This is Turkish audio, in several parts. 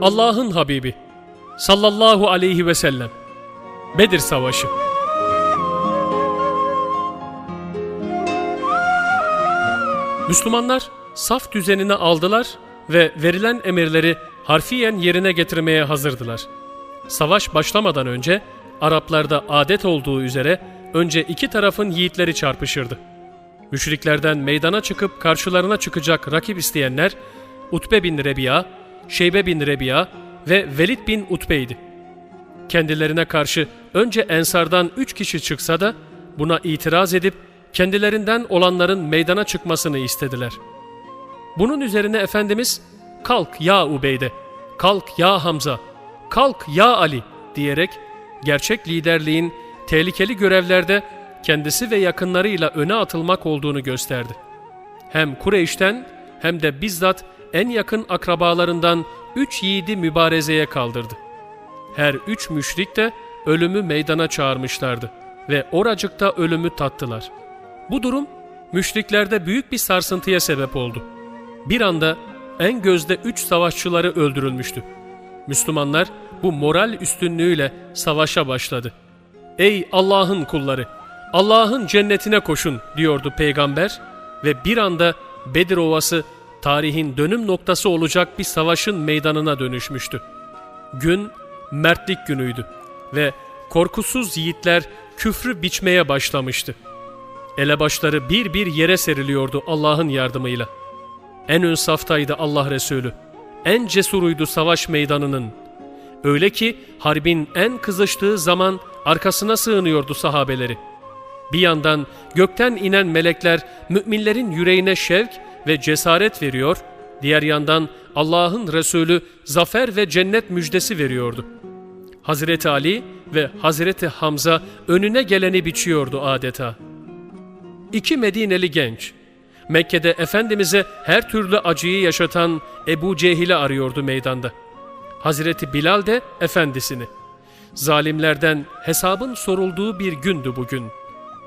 Allah'ın Habibi sallallahu aleyhi ve sellem Bedir Savaşı Müslümanlar saf düzenini aldılar ve verilen emirleri harfiyen yerine getirmeye hazırdılar. Savaş başlamadan önce Araplarda adet olduğu üzere önce iki tarafın yiğitleri çarpışırdı. Müşriklerden meydana çıkıp karşılarına çıkacak rakip isteyenler Utbe bin Rebiya, Şeybe bin Rebiya ve Velid bin Utbe'ydi. Kendilerine karşı önce Ensardan üç kişi çıksa da buna itiraz edip kendilerinden olanların meydana çıkmasını istediler. Bunun üzerine Efendimiz kalk ya Ubeyde, kalk ya Hamza, kalk ya Ali diyerek gerçek liderliğin tehlikeli görevlerde kendisi ve yakınlarıyla öne atılmak olduğunu gösterdi. Hem Kureyş'ten hem de bizzat en yakın akrabalarından üç yiğidi mübarezeye kaldırdı. Her üç müşrik de ölümü meydana çağırmışlardı ve oracıkta ölümü tattılar. Bu durum müşriklerde büyük bir sarsıntıya sebep oldu. Bir anda en gözde üç savaşçıları öldürülmüştü. Müslümanlar bu moral üstünlüğüyle savaşa başladı. Ey Allah'ın kulları! Allah'ın cennetine koşun diyordu peygamber ve bir anda Bedir Ovası tarihin dönüm noktası olacak bir savaşın meydanına dönüşmüştü. Gün mertlik günüydü ve korkusuz yiğitler küfrü biçmeye başlamıştı. Elebaşları bir bir yere seriliyordu Allah'ın yardımıyla. En ön saftaydı Allah Resulü. En cesuruydu savaş meydanının. Öyle ki harbin en kızıştığı zaman arkasına sığınıyordu sahabeleri. Bir yandan gökten inen melekler müminlerin yüreğine şevk ve cesaret veriyor, diğer yandan Allah'ın Resulü zafer ve cennet müjdesi veriyordu. Hazreti Ali ve Hazreti Hamza önüne geleni biçiyordu adeta. İki Medineli genç, Mekke'de Efendimiz'e her türlü acıyı yaşatan Ebu Cehil'i arıyordu meydanda. Hazreti Bilal de efendisini. Zalimlerden hesabın sorulduğu bir gündü bugün.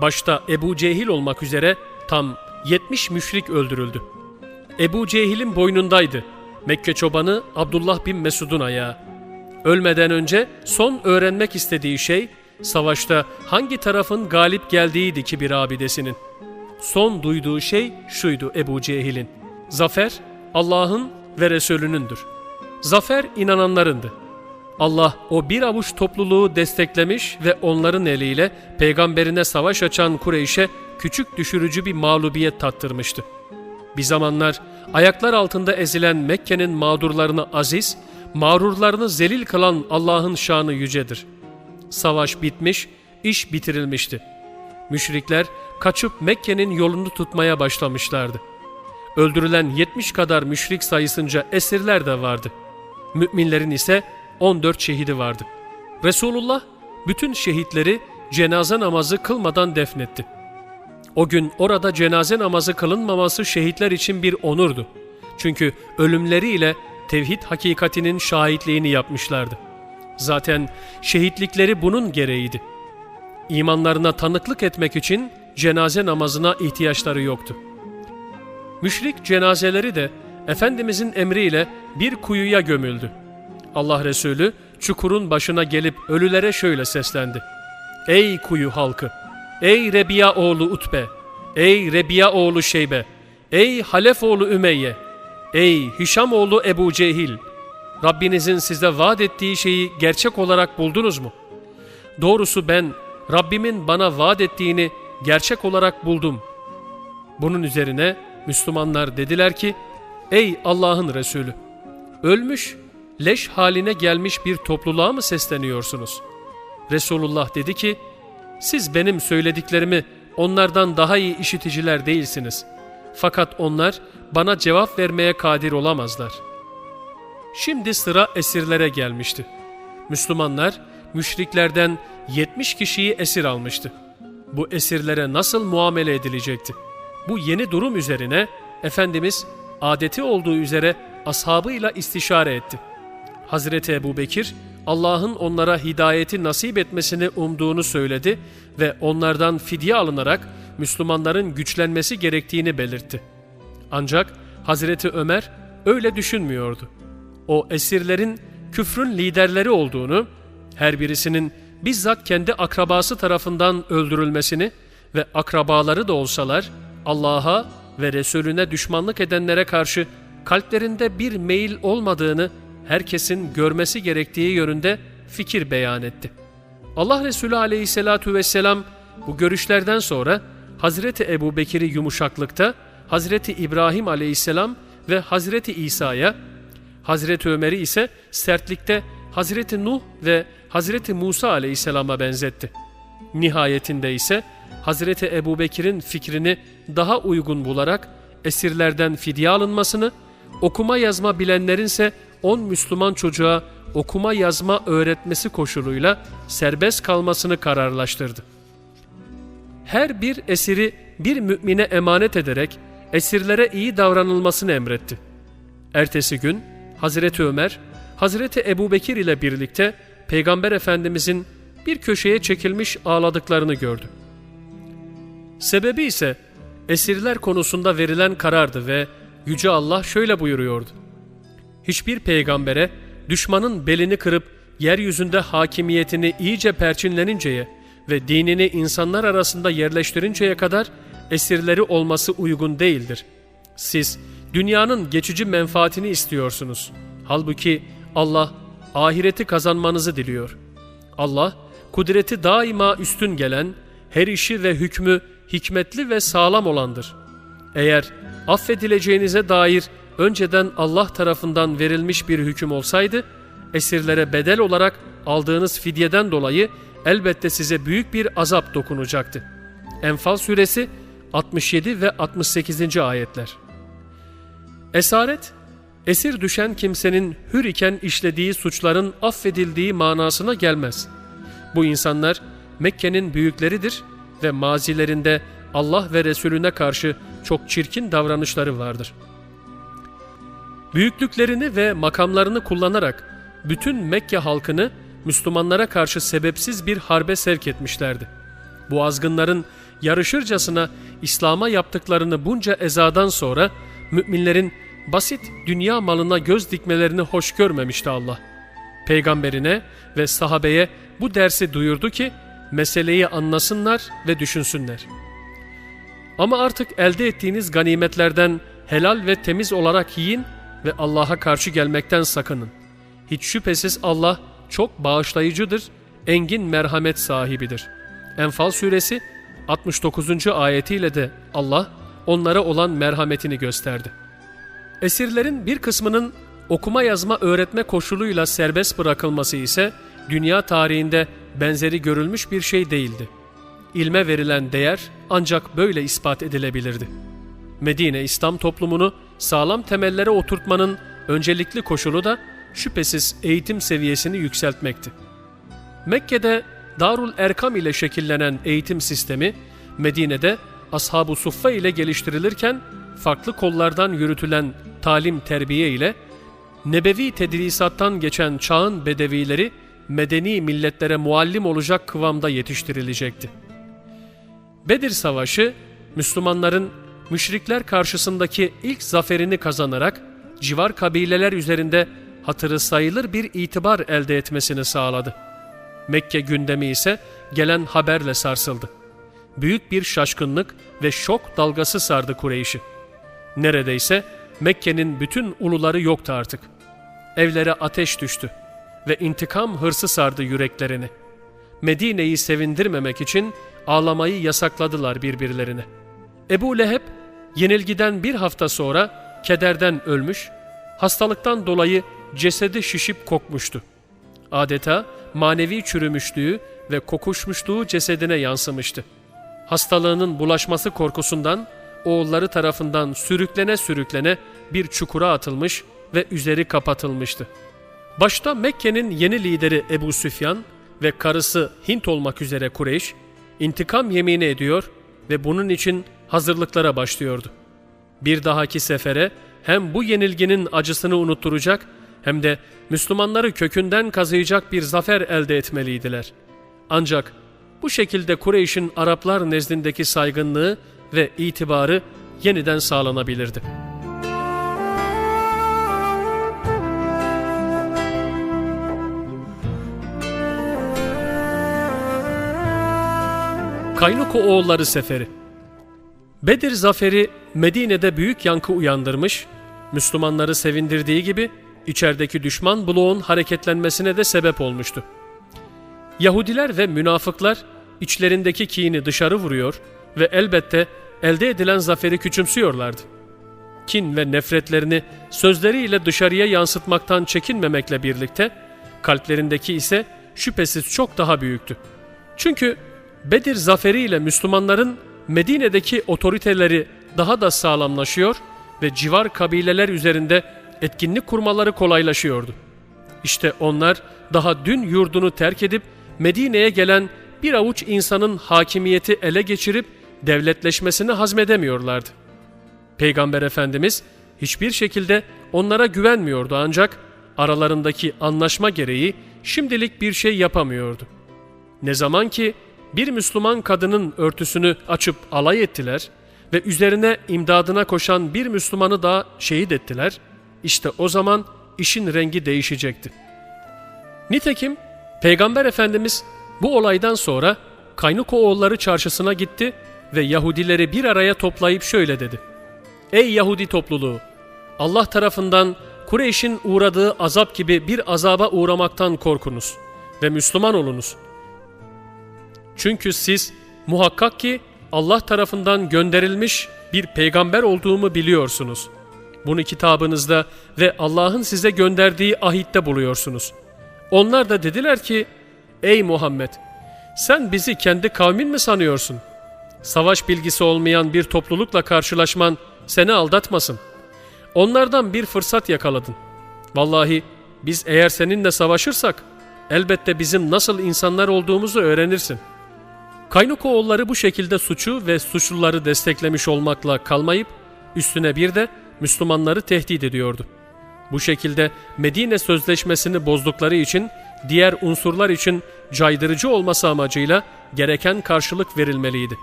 Başta Ebu Cehil olmak üzere tam 70 müşrik öldürüldü. Ebu Cehil'in boynundaydı. Mekke çobanı Abdullah bin Mesud'un ayağı. Ölmeden önce son öğrenmek istediği şey savaşta hangi tarafın galip geldiğiydi ki bir abidesinin. Son duyduğu şey şuydu Ebu Cehil'in. Zafer Allah'ın ve Resulünündür. Zafer inananlarındı. Allah o bir avuç topluluğu desteklemiş ve onların eliyle peygamberine savaş açan Kureyş'e küçük düşürücü bir mağlubiyet tattırmıştı. Bir zamanlar ayaklar altında ezilen Mekke'nin mağdurlarını aziz, mağrurlarını zelil kılan Allah'ın şanı yücedir. Savaş bitmiş, iş bitirilmişti. Müşrikler kaçıp Mekke'nin yolunu tutmaya başlamışlardı. Öldürülen 70 kadar müşrik sayısınca esirler de vardı. Müminlerin ise 14 şehidi vardı. Resulullah bütün şehitleri cenaze namazı kılmadan defnetti. O gün orada cenaze namazı kılınmaması şehitler için bir onurdu. Çünkü ölümleriyle tevhid hakikatinin şahitliğini yapmışlardı. Zaten şehitlikleri bunun gereğiydi. İmanlarına tanıklık etmek için cenaze namazına ihtiyaçları yoktu. Müşrik cenazeleri de Efendimizin emriyle bir kuyuya gömüldü. Allah Resulü çukurun başına gelip ölülere şöyle seslendi. Ey kuyu halkı! Ey Rebiya oğlu Utbe! Ey Rebiya oğlu Şeybe! Ey Halef oğlu Ümeyye! Ey Hişam oğlu Ebu Cehil! Rabbinizin size vaat ettiği şeyi gerçek olarak buldunuz mu? Doğrusu ben Rabbimin bana vaat ettiğini gerçek olarak buldum. Bunun üzerine Müslümanlar dediler ki, Ey Allah'ın Resulü! Ölmüş, leş haline gelmiş bir topluluğa mı sesleniyorsunuz? Resulullah dedi ki, siz benim söylediklerimi onlardan daha iyi işiticiler değilsiniz. Fakat onlar bana cevap vermeye kadir olamazlar. Şimdi sıra esirlere gelmişti. Müslümanlar müşriklerden 70 kişiyi esir almıştı. Bu esirlere nasıl muamele edilecekti? Bu yeni durum üzerine Efendimiz adeti olduğu üzere ashabıyla istişare etti. Hazreti Ebu Bekir Allah'ın onlara hidayeti nasip etmesini umduğunu söyledi ve onlardan fidye alınarak Müslümanların güçlenmesi gerektiğini belirtti. Ancak Hazreti Ömer öyle düşünmüyordu. O esirlerin küfrün liderleri olduğunu, her birisinin bizzat kendi akrabası tarafından öldürülmesini ve akrabaları da olsalar Allah'a ve Resulüne düşmanlık edenlere karşı kalplerinde bir meyil olmadığını herkesin görmesi gerektiği yönünde fikir beyan etti. Allah Resulü aleyhissalatu vesselam bu görüşlerden sonra Hazreti Ebu Bekir'i yumuşaklıkta, Hazreti İbrahim aleyhisselam ve Hazreti İsa'ya, Hazreti Ömer'i ise sertlikte Hazreti Nuh ve Hazreti Musa aleyhisselama benzetti. Nihayetinde ise Hazreti Ebu Bekir'in fikrini daha uygun bularak esirlerden fidye alınmasını, okuma yazma bilenlerinse 10 Müslüman çocuğa okuma yazma öğretmesi koşuluyla serbest kalmasını kararlaştırdı. Her bir esiri bir mümine emanet ederek esirlere iyi davranılmasını emretti. Ertesi gün Hazreti Ömer, Hazreti Ebu Bekir ile birlikte Peygamber Efendimizin bir köşeye çekilmiş ağladıklarını gördü. Sebebi ise esirler konusunda verilen karardı ve Yüce Allah şöyle buyuruyordu. Hiçbir peygambere düşmanın belini kırıp yeryüzünde hakimiyetini iyice perçinleninceye ve dinini insanlar arasında yerleştirinceye kadar esirleri olması uygun değildir. Siz dünyanın geçici menfaatini istiyorsunuz. Halbuki Allah ahireti kazanmanızı diliyor. Allah kudreti daima üstün gelen, her işi ve hükmü hikmetli ve sağlam olandır. Eğer affedileceğinize dair önceden Allah tarafından verilmiş bir hüküm olsaydı, esirlere bedel olarak aldığınız fidyeden dolayı elbette size büyük bir azap dokunacaktı. Enfal suresi 67 ve 68. ayetler. Esaret, esir düşen kimsenin hür iken işlediği suçların affedildiği manasına gelmez. Bu insanlar Mekke'nin büyükleridir ve mazilerinde Allah ve Resulüne karşı çok çirkin davranışları vardır. Büyüklüklerini ve makamlarını kullanarak bütün Mekke halkını Müslümanlara karşı sebepsiz bir harbe sevk etmişlerdi. Bu azgınların yarışırcasına İslam'a yaptıklarını bunca ezadan sonra müminlerin basit dünya malına göz dikmelerini hoş görmemişti Allah. Peygamberine ve sahabeye bu dersi duyurdu ki meseleyi anlasınlar ve düşünsünler. Ama artık elde ettiğiniz ganimetlerden helal ve temiz olarak yiyin ve Allah'a karşı gelmekten sakının. Hiç şüphesiz Allah çok bağışlayıcıdır, engin merhamet sahibidir. Enfal suresi 69. ayetiyle de Allah onlara olan merhametini gösterdi. Esirlerin bir kısmının okuma yazma öğretme koşuluyla serbest bırakılması ise dünya tarihinde benzeri görülmüş bir şey değildi. İlme verilen değer ancak böyle ispat edilebilirdi. Medine İslam toplumunu sağlam temellere oturtmanın öncelikli koşulu da şüphesiz eğitim seviyesini yükseltmekti. Mekke'de Darul Erkam ile şekillenen eğitim sistemi Medine'de Ashab-ı Suffa ile geliştirilirken farklı kollardan yürütülen talim terbiye ile nebevi tedrisattan geçen çağın bedevileri medeni milletlere muallim olacak kıvamda yetiştirilecekti. Bedir Savaşı Müslümanların müşrikler karşısındaki ilk zaferini kazanarak civar kabileler üzerinde hatırı sayılır bir itibar elde etmesini sağladı. Mekke gündemi ise gelen haberle sarsıldı. Büyük bir şaşkınlık ve şok dalgası sardı Kureyş'i. Neredeyse Mekke'nin bütün uluları yoktu artık. Evlere ateş düştü ve intikam hırsı sardı yüreklerini. Medine'yi sevindirmemek için ağlamayı yasakladılar birbirlerine. Ebu Leheb yenilgiden bir hafta sonra kederden ölmüş, hastalıktan dolayı cesedi şişip kokmuştu. Adeta manevi çürümüşlüğü ve kokuşmuşluğu cesedine yansımıştı. Hastalığının bulaşması korkusundan oğulları tarafından sürüklene sürüklene bir çukura atılmış ve üzeri kapatılmıştı. Başta Mekke'nin yeni lideri Ebu Süfyan ve karısı Hint olmak üzere Kureyş, intikam yemini ediyor ve bunun için hazırlıklara başlıyordu. Bir dahaki sefere hem bu yenilginin acısını unutturacak hem de Müslümanları kökünden kazıyacak bir zafer elde etmeliydiler. Ancak bu şekilde Kureyş'in Araplar nezdindeki saygınlığı ve itibarı yeniden sağlanabilirdi. Kaynuku oğulları seferi Bedir zaferi Medine'de büyük yankı uyandırmış, Müslümanları sevindirdiği gibi içerideki düşman bloğun hareketlenmesine de sebep olmuştu. Yahudiler ve münafıklar içlerindeki kini dışarı vuruyor ve elbette elde edilen zaferi küçümsüyorlardı. Kin ve nefretlerini sözleriyle dışarıya yansıtmaktan çekinmemekle birlikte kalplerindeki ise şüphesiz çok daha büyüktü. Çünkü Bedir zaferiyle Müslümanların Medine'deki otoriteleri daha da sağlamlaşıyor ve civar kabileler üzerinde etkinlik kurmaları kolaylaşıyordu. İşte onlar daha dün yurdunu terk edip Medine'ye gelen bir avuç insanın hakimiyeti ele geçirip devletleşmesini hazmedemiyorlardı. Peygamber Efendimiz hiçbir şekilde onlara güvenmiyordu ancak aralarındaki anlaşma gereği şimdilik bir şey yapamıyordu. Ne zaman ki bir Müslüman kadının örtüsünü açıp alay ettiler ve üzerine imdadına koşan bir Müslümanı da şehit ettiler, işte o zaman işin rengi değişecekti. Nitekim Peygamber Efendimiz bu olaydan sonra Kaynuko oğulları çarşısına gitti ve Yahudileri bir araya toplayıp şöyle dedi. Ey Yahudi topluluğu! Allah tarafından Kureyş'in uğradığı azap gibi bir azaba uğramaktan korkunuz ve Müslüman olunuz. Çünkü siz muhakkak ki Allah tarafından gönderilmiş bir peygamber olduğumu biliyorsunuz. Bunu kitabınızda ve Allah'ın size gönderdiği ahitte buluyorsunuz. Onlar da dediler ki, Ey Muhammed! Sen bizi kendi kavmin mi sanıyorsun? Savaş bilgisi olmayan bir toplulukla karşılaşman seni aldatmasın. Onlardan bir fırsat yakaladın. Vallahi biz eğer seninle savaşırsak elbette bizim nasıl insanlar olduğumuzu öğrenirsin. Kaynukoğulları bu şekilde suçu ve suçluları desteklemiş olmakla kalmayıp üstüne bir de Müslümanları tehdit ediyordu. Bu şekilde Medine Sözleşmesi'ni bozdukları için diğer unsurlar için caydırıcı olması amacıyla gereken karşılık verilmeliydi.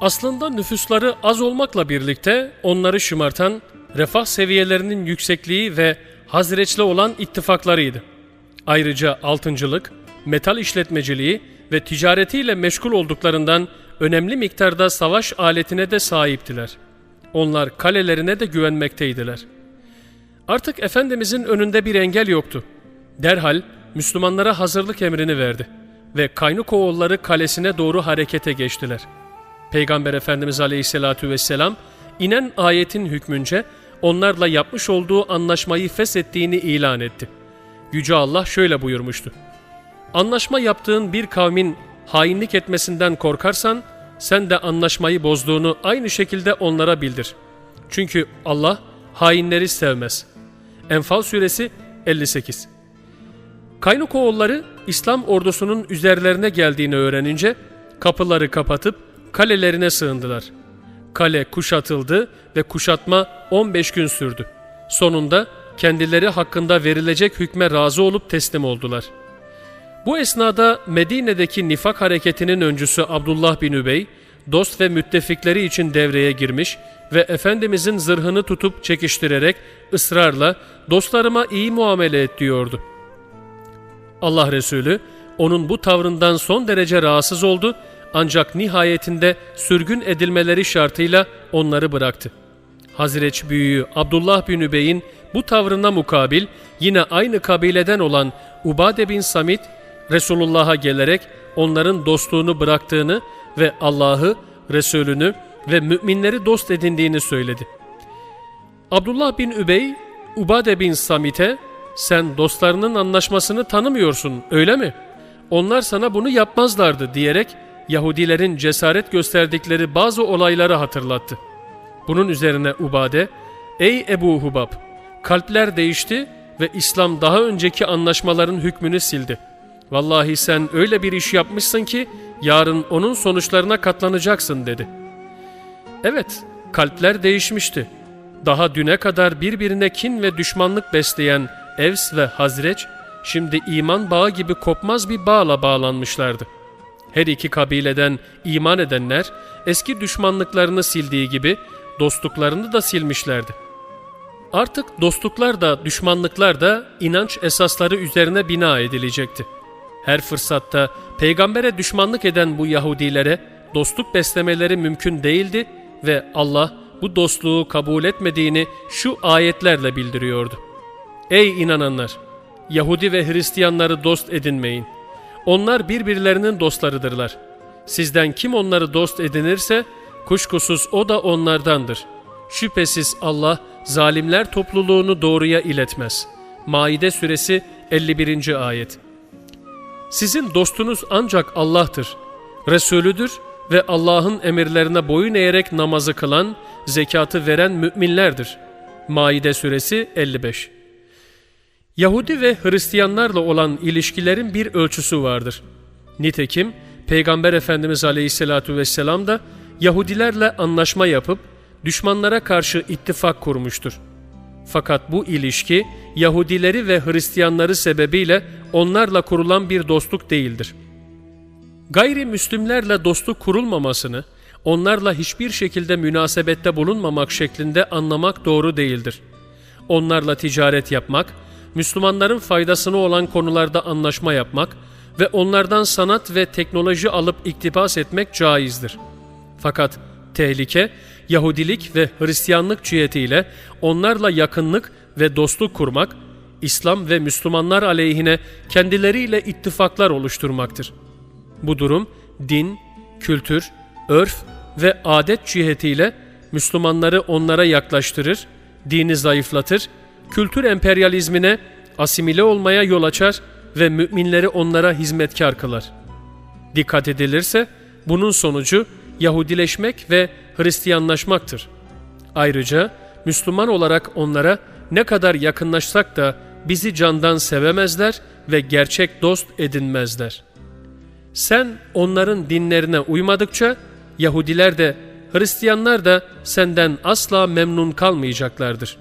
Aslında nüfusları az olmakla birlikte onları şımartan refah seviyelerinin yüksekliği ve Hazreç'le olan ittifaklarıydı. Ayrıca altıncılık, metal işletmeciliği ve ticaretiyle meşgul olduklarından önemli miktarda savaş aletine de sahiptiler. Onlar kalelerine de güvenmekteydiler. Artık Efendimizin önünde bir engel yoktu. Derhal Müslümanlara hazırlık emrini verdi ve Kaynukoğulları kalesine doğru harekete geçtiler. Peygamber Efendimiz Aleyhisselatü Vesselam inen ayetin hükmünce onlarla yapmış olduğu anlaşmayı feshettiğini ilan etti. Yüce Allah şöyle buyurmuştu. Anlaşma yaptığın bir kavmin hainlik etmesinden korkarsan sen de anlaşmayı bozduğunu aynı şekilde onlara bildir. Çünkü Allah hainleri sevmez. Enfal suresi 58 Kaynukoğulları İslam ordusunun üzerlerine geldiğini öğrenince kapıları kapatıp kalelerine sığındılar. Kale kuşatıldı ve kuşatma 15 gün sürdü. Sonunda kendileri hakkında verilecek hükme razı olup teslim oldular. Bu esnada Medine'deki nifak hareketinin öncüsü Abdullah bin Übey, dost ve müttefikleri için devreye girmiş ve Efendimizin zırhını tutup çekiştirerek ısrarla dostlarıma iyi muamele et diyordu. Allah Resulü onun bu tavrından son derece rahatsız oldu ancak nihayetinde sürgün edilmeleri şartıyla onları bıraktı. Hazreç büyüğü Abdullah bin Übey'in bu tavrına mukabil yine aynı kabileden olan Ubade bin Samit Resulullah'a gelerek onların dostluğunu bıraktığını ve Allah'ı, Resulünü ve müminleri dost edindiğini söyledi. Abdullah bin Übey, Ubade bin Samit'e sen dostlarının anlaşmasını tanımıyorsun öyle mi? Onlar sana bunu yapmazlardı diyerek Yahudilerin cesaret gösterdikleri bazı olayları hatırlattı. Bunun üzerine Ubade, ey Ebu Hubab, kalpler değişti ve İslam daha önceki anlaşmaların hükmünü sildi. Vallahi sen öyle bir iş yapmışsın ki yarın onun sonuçlarına katlanacaksın dedi. Evet, kalpler değişmişti. Daha düne kadar birbirine kin ve düşmanlık besleyen Evs ve Hazreç şimdi iman bağı gibi kopmaz bir bağla bağlanmışlardı. Her iki kabileden iman edenler eski düşmanlıklarını sildiği gibi dostluklarını da silmişlerdi. Artık dostluklar da düşmanlıklar da inanç esasları üzerine bina edilecekti. Her fırsatta peygambere düşmanlık eden bu Yahudilere dostluk beslemeleri mümkün değildi ve Allah bu dostluğu kabul etmediğini şu ayetlerle bildiriyordu. Ey inananlar! Yahudi ve Hristiyanları dost edinmeyin. Onlar birbirlerinin dostlarıdırlar. Sizden kim onları dost edinirse kuşkusuz o da onlardandır. Şüphesiz Allah zalimler topluluğunu doğruya iletmez. Maide suresi 51. ayet. Sizin dostunuz ancak Allah'tır. Resulüdür ve Allah'ın emirlerine boyun eğerek namazı kılan, zekatı veren müminlerdir. Maide suresi 55. Yahudi ve Hristiyanlarla olan ilişkilerin bir ölçüsü vardır. Nitekim Peygamber Efendimiz Aleyhisselatü Vesselam da Yahudilerle anlaşma yapıp düşmanlara karşı ittifak kurmuştur. Fakat bu ilişki Yahudileri ve Hristiyanları sebebiyle onlarla kurulan bir dostluk değildir. Gayrimüslimlerle dostluk kurulmamasını, onlarla hiçbir şekilde münasebette bulunmamak şeklinde anlamak doğru değildir. Onlarla ticaret yapmak, Müslümanların faydasına olan konularda anlaşma yapmak ve onlardan sanat ve teknoloji alıp iktibas etmek caizdir. Fakat tehlike, Yahudilik ve Hristiyanlık cihetiyle onlarla yakınlık ve dostluk kurmak, İslam ve Müslümanlar aleyhine kendileriyle ittifaklar oluşturmaktır. Bu durum din, kültür, örf ve adet cihetiyle Müslümanları onlara yaklaştırır, dini zayıflatır, kültür emperyalizmine asimile olmaya yol açar ve müminleri onlara hizmetkar kılar. Dikkat edilirse bunun sonucu Yahudileşmek ve Hristiyanlaşmaktır. Ayrıca Müslüman olarak onlara ne kadar yakınlaşsak da bizi candan sevemezler ve gerçek dost edinmezler. Sen onların dinlerine uymadıkça Yahudiler de Hristiyanlar da senden asla memnun kalmayacaklardır.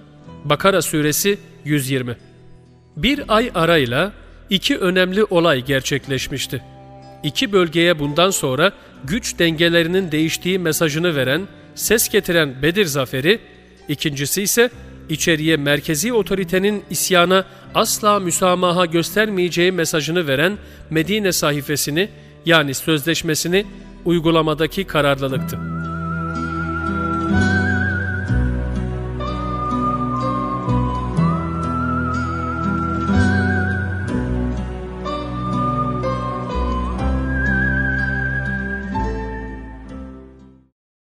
Bakara suresi 120 Bir ay arayla iki önemli olay gerçekleşmişti. İki bölgeye bundan sonra güç dengelerinin değiştiği mesajını veren, ses getiren Bedir zaferi, ikincisi ise içeriye merkezi otoritenin isyana asla müsamaha göstermeyeceği mesajını veren Medine sayfasını yani sözleşmesini uygulamadaki kararlılıktı.